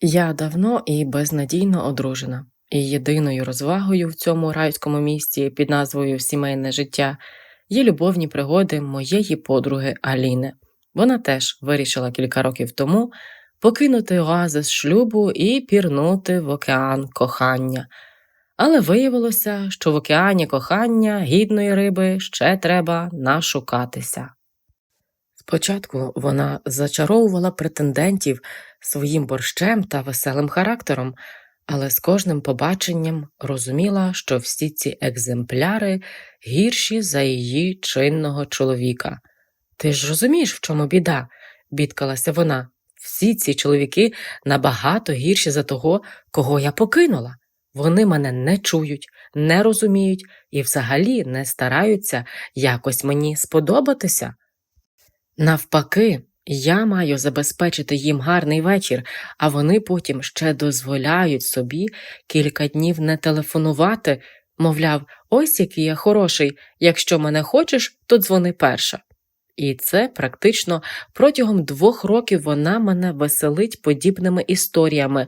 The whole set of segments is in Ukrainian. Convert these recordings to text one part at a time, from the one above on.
Я давно і безнадійно одружена, і єдиною розвагою в цьому райському місті під назвою Сімейне життя є любовні пригоди моєї подруги Аліни. Вона теж вирішила кілька років тому покинути оазис шлюбу і пірнути в океан кохання. Але виявилося, що в океані кохання гідної риби ще треба нашукатися. Спочатку вона зачаровувала претендентів своїм борщем та веселим характером, але з кожним побаченням розуміла, що всі ці екземпляри гірші за її чинного чоловіка. Ти ж розумієш, в чому біда? бідкалася вона. Всі ці чоловіки набагато гірші за того, кого я покинула. Вони мене не чують, не розуміють і взагалі не стараються якось мені сподобатися. Навпаки, я маю забезпечити їм гарний вечір, а вони потім ще дозволяють собі кілька днів не телефонувати, мовляв, ось який я хороший, якщо мене хочеш, то дзвони перша. І це практично протягом двох років вона мене веселить подібними історіями,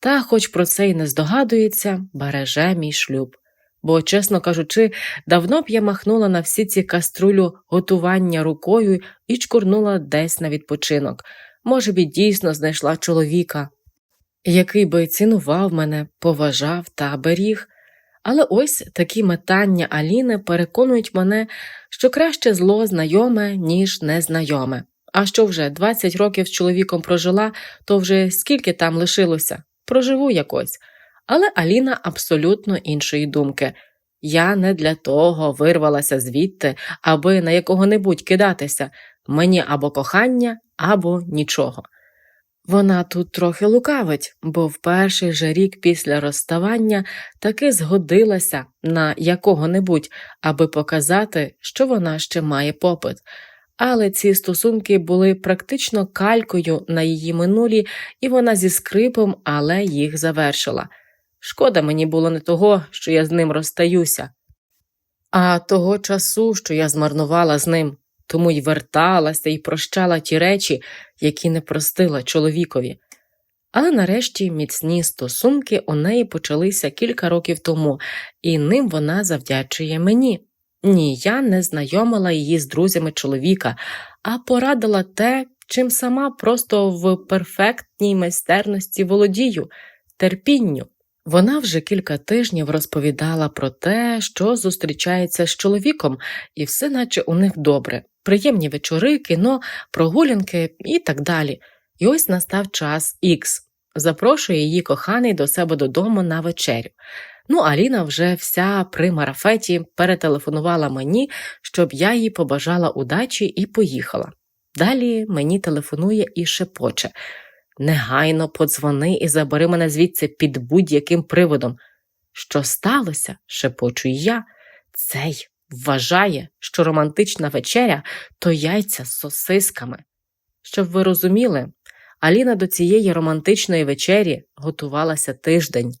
та, хоч про це й не здогадується, береже мій шлюб. Бо, чесно кажучи, давно б я махнула на всі ці каструлю готування рукою і чкурнула десь на відпочинок. Може б, і дійсно знайшла чоловіка, який би цінував мене, поважав та беріг. Але ось такі метання Аліни переконують мене, що краще зло знайоме, ніж незнайоме. А що вже 20 років з чоловіком прожила, то вже скільки там лишилося? Проживу якось. Але Аліна абсолютно іншої думки. Я не для того вирвалася звідти, аби на якого-небудь кидатися. Мені або кохання, або нічого. Вона тут трохи лукавить, бо в перший же рік після розставання таки згодилася на якого-небудь, аби показати, що вона ще має попит. Але ці стосунки були практично калькою на її минулі, і вона зі скрипом, але їх завершила. Шкода мені було не того, що я з ним розстаюся, а того часу, що я змарнувала з ним, тому й верталася і прощала ті речі, які не простила чоловікові. Але нарешті міцні стосунки у неї почалися кілька років тому, і ним вона завдячує мені. Ні, я не знайомила її з друзями чоловіка, а порадила те, чим сама просто в перфектній майстерності володію, терпінню. Вона вже кілька тижнів розповідала про те, що зустрічається з чоловіком, і все наче у них добре, приємні вечори, кіно, прогулянки і так далі. І ось настав час Ікс. Запрошує її коханий до себе додому на вечерю. Ну, Аліна вже вся при марафеті перетелефонувала мені, щоб я їй побажала удачі і поїхала. Далі мені телефонує і шепоче. Негайно подзвони і забери мене звідси під будь-яким приводом. Що сталося? шепочу я. Цей вважає, що романтична вечеря то яйця з сосисками. Щоб ви розуміли, Аліна до цієї романтичної вечері готувалася тиждень.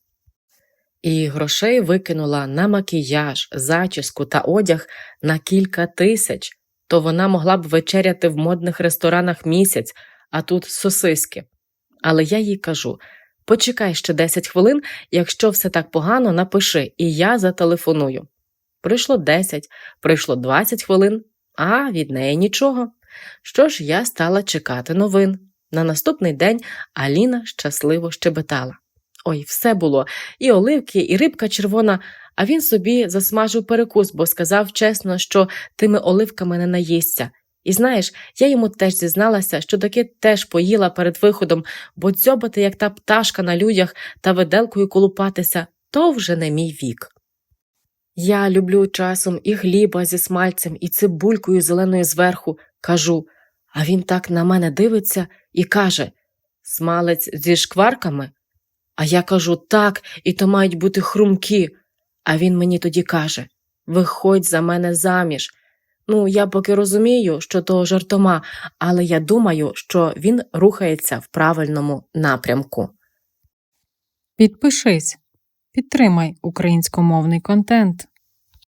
І грошей викинула на макіяж, зачіску та одяг на кілька тисяч, то вона могла б вечеряти в модних ресторанах місяць, а тут сосиски. Але я їй кажу почекай ще 10 хвилин, якщо все так погано, напиши, і я зателефоную. Прийшло 10, прийшло 20 хвилин, а від неї нічого. Що ж, я стала чекати новин. На наступний день Аліна щасливо щебетала. Ой, все було і оливки, і рибка червона, а він собі засмажив перекус, бо сказав чесно, що тими оливками не наїсться. І знаєш, я йому теж зізналася, що таки теж поїла перед виходом, бо дзьобати, як та пташка на людях та виделкою колупатися, то вже не мій вік. Я люблю часом і хліба зі смальцем, і цибулькою зеленою зверху, кажу, а він так на мене дивиться і каже Смалець зі шкварками? А я кажу так, і то мають бути хрумкі. А він мені тоді каже Виходь за мене заміж. Ну, я поки розумію, що то жартома, але я думаю, що він рухається в правильному напрямку. Підпишись, підтримай українськомовний контент.